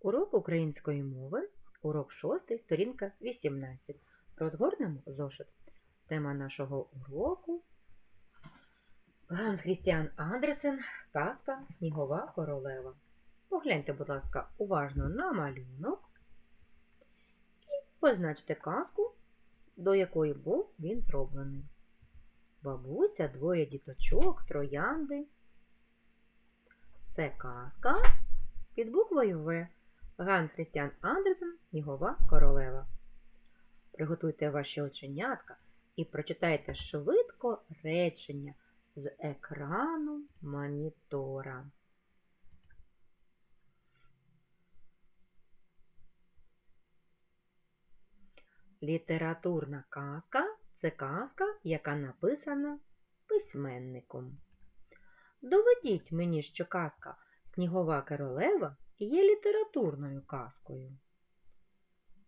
Урок української мови, урок 6, сторінка 18. Розгорнемо зошит. Тема нашого уроку Ганс Хрістіан Андерсен, казка Снігова королева. Погляньте, будь ласка, уважно на малюнок і позначте казку, до якої був він зроблений. Бабуся, двоє діточок, троянди. Це казка під буквою В. Ганс Христіан Андерсен Снігова королева. Приготуйте ваші оченятка і прочитайте швидко речення з екрану монітора. Літературна казка це казка, яка написана письменником. Доведіть мені, що казка Снігова королева є літературною казкою.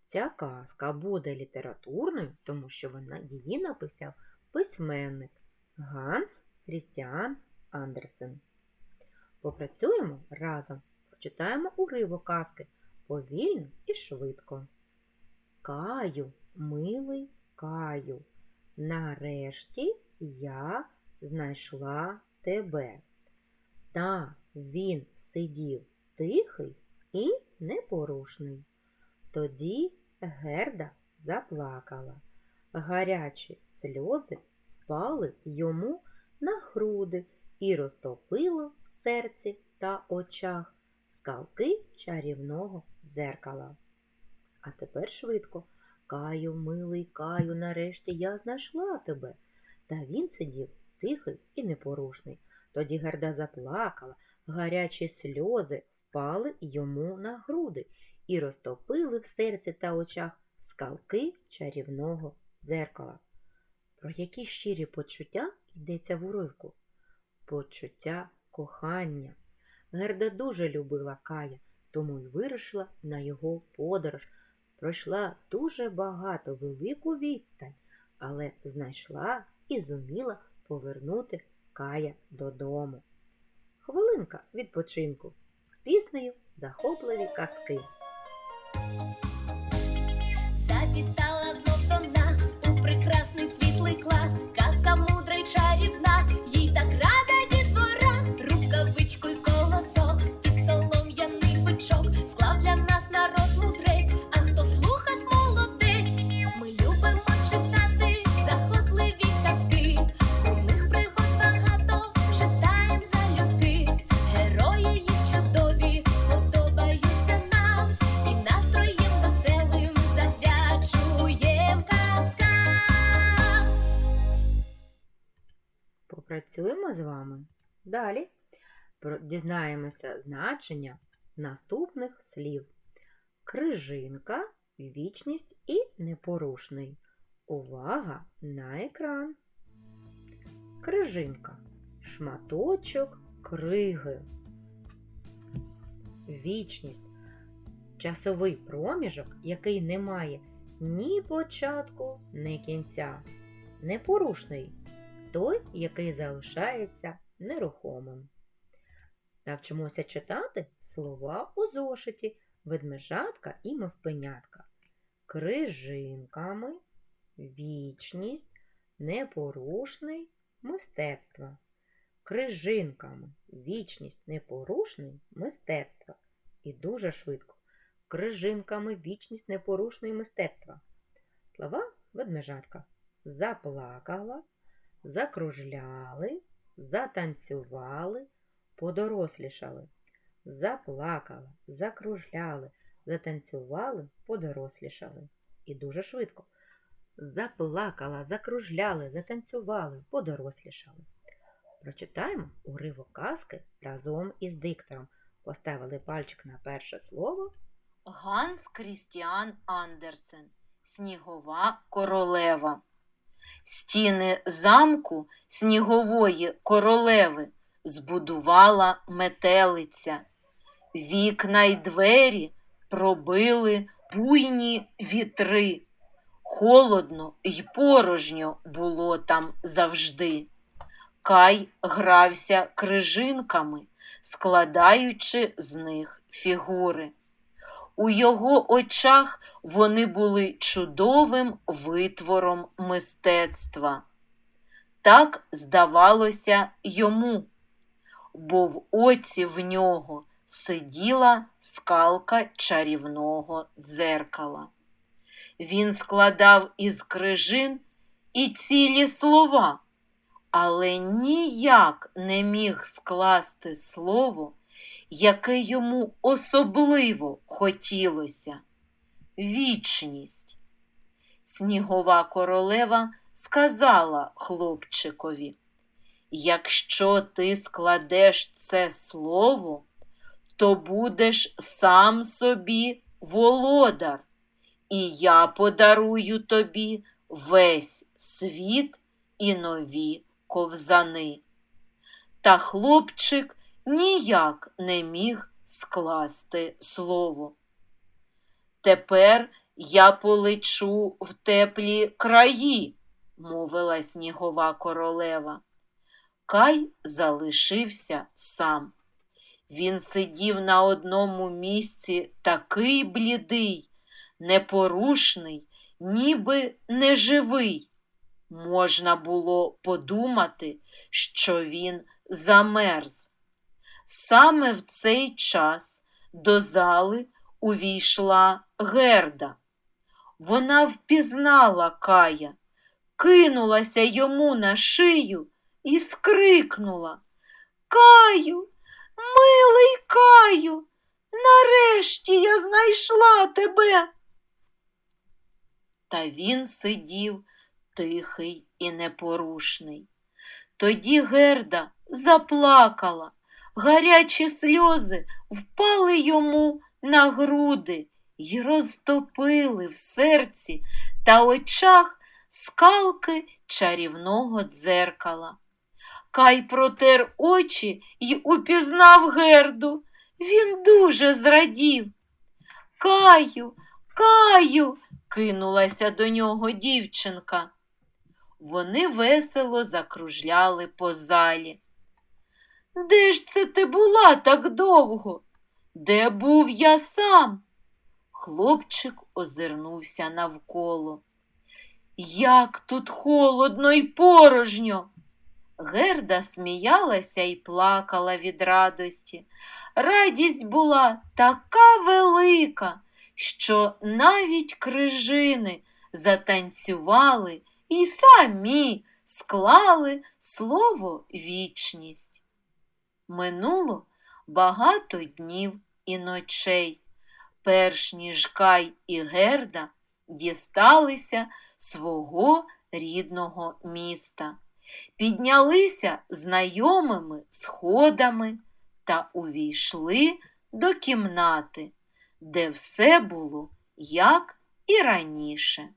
Ця казка буде літературною, тому що вона її написав письменник Ганс Крістіан Андерсен. Попрацюємо разом, прочитаємо уривок казки повільно і швидко. Каю, милий каю, нарешті я знайшла тебе. Та він сидів тихий і непорушний. Тоді Герда заплакала. Гарячі сльози впали йому на груди і розтопило в серці та очах скалки чарівного дзеркала. А тепер швидко. Каю, милий каю, нарешті я знайшла тебе. Та він сидів тихий і непорушний. Тоді Герда заплакала, гарячі сльози впали йому на груди і розтопили в серці та очах скалки чарівного дзеркала. Про які щирі почуття йдеться в уривку? Почуття кохання. Герда дуже любила Кая, тому й вирушила на його подорож. Пройшла дуже багато велику відстань, але знайшла і зуміла повернути Кая додому. Хвилинка відпочинку піснею захопливі казки. Далі дізнаємося значення наступних слів. Крижинка, вічність і непорушний. Увага на екран. Крижинка. Шматочок криги. Вічність. Часовий проміжок, який не має ні початку, ні кінця. Непорушний той, який залишається нерухомим. Навчимося читати слова у зошиті ведмежатка і мавпенятка. Крижинками, вічність, непорушний, мистецтво. Крижинками, вічність, непорушний, мистецтво. І дуже швидко. Крижинками, вічність, непорушний мистецтва. Слова ведмежатка. Заплакала, закружляли, затанцювали, подорослішали. Заплакала, закружляли, затанцювали, подорослішали. І дуже швидко. Заплакала, закружляли, затанцювали, подорослішали. Прочитаємо уривок казки разом із диктором. Поставили пальчик на перше слово. Ганс Крістіан Андерсен Снігова королева. Стіни замку снігової королеви збудувала метелиця. Вікна й двері пробили буйні вітри. Холодно й порожньо було там завжди. Кай грався крижинками, складаючи з них фігури. У його очах вони були чудовим витвором мистецтва. Так здавалося йому, бо в оці в нього сиділа скалка чарівного дзеркала. Він складав із крижин і цілі слова, але ніяк не міг скласти слово, яке йому особливо хотілося вічність. Снігова королева сказала хлопчикові, якщо ти складеш це слово, то будеш сам собі володар, і я подарую тобі весь світ і нові ковзани. Та хлопчик ніяк не міг скласти слово. Тепер я полечу в теплі краї, мовила снігова королева. Кай залишився сам. Він сидів на одному місці такий блідий, непорушний, ніби неживий. Можна було подумати, що він замерз. Саме в цей час до зали увійшла Герда. Вона впізнала Кая, кинулася йому на шию і скрикнула Каю, милий Каю, нарешті я знайшла тебе. Та він сидів тихий і непорушний. Тоді Герда заплакала, гарячі сльози впали йому на груди й розтопили в серці та очах скалки чарівного дзеркала. Кай протер очі й упізнав Герду. Він дуже зрадів. Каю, Каю, кинулася до нього дівчинка. Вони весело закружляли по залі. Де ж це ти була так довго? Де був я сам? Хлопчик озирнувся навколо. Як тут холодно й порожньо. Герда сміялася і плакала від радості. Радість була така велика, що навіть крижини затанцювали і самі склали слово вічність. Минуло багато днів і ночей, перш ніж Кай і Герда дісталися свого рідного міста, піднялися знайомими сходами та увійшли до кімнати, де все було як і раніше.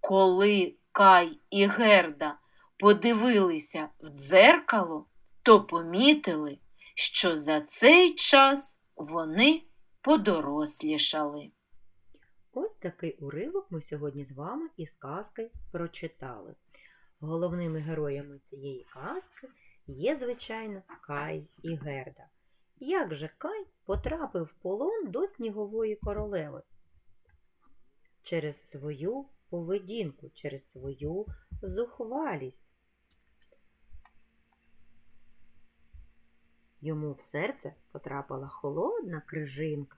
Коли Кай і Герда подивилися в дзеркало, то помітили, що за цей час вони подорослішали. Ось такий уривок ми сьогодні з вами із казки прочитали. Головними героями цієї казки є, звичайно, Кай і Герда. Як же Кай потрапив в полон до снігової королеви? Через свою поведінку, через свою зухвалість. Йому в серце потрапила холодна крижинка,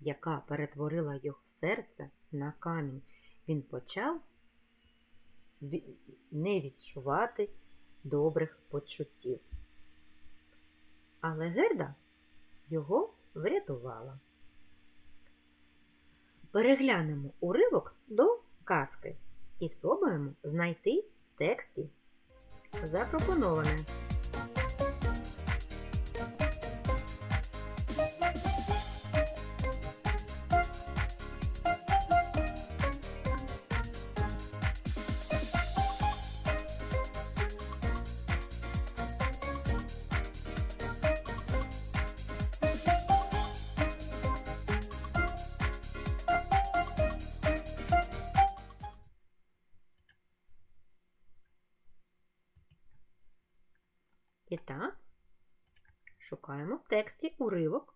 яка перетворила його серце на камінь. Він почав не відчувати добрих почуттів. Але Герда його врятувала. Переглянемо уривок до казки і спробуємо знайти в тексті запропоноване. І так, шукаємо в тексті уривок.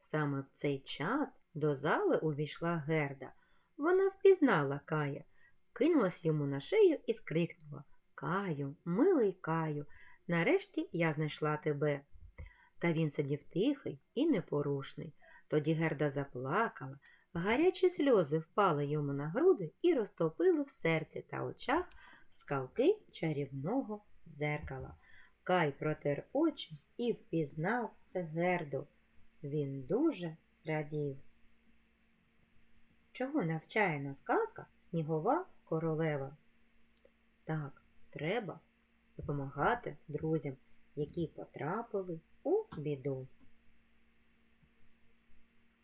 Саме в цей час до зали увійшла Герда. Вона впізнала Кая, кинулась йому на шию і скрикнула Каю, милий Каю, нарешті я знайшла тебе. Та він сидів тихий і непорушний. Тоді Герда заплакала, гарячі сльози впали йому на груди і розтопили в серці та очах скалки чарівного дзеркала. Кай протер очі і впізнав Герду. Він дуже зрадів. Чого навчає нас казка Снігова королева? Так, треба допомагати друзям, які потрапили у біду.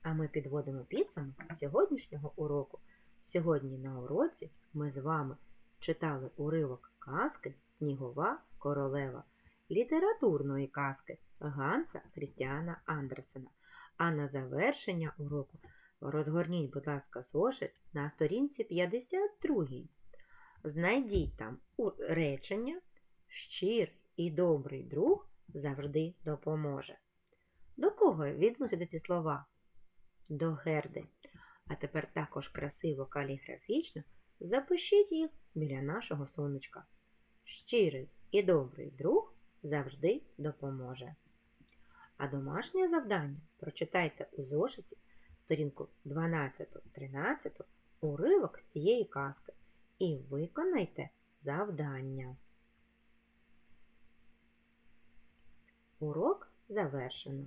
А ми підводимо підсумок сьогоднішнього уроку. Сьогодні на уроці ми з вами читали уривок казки Снігова королева літературної казки Ганса Крістіана Андерсена. А на завершення уроку розгорніть, будь ласка, зошит на сторінці 52. Знайдіть там речення щир і добрий друг завжди допоможе. До кого відносяться ці слова? До Герди. А тепер також красиво каліграфічно запишіть їх біля нашого сонечка. Щирий і добрий друг завжди допоможе. А домашнє завдання прочитайте у зошиті сторінку 12-13 уривок з цієї казки і виконайте завдання. Урок завершено.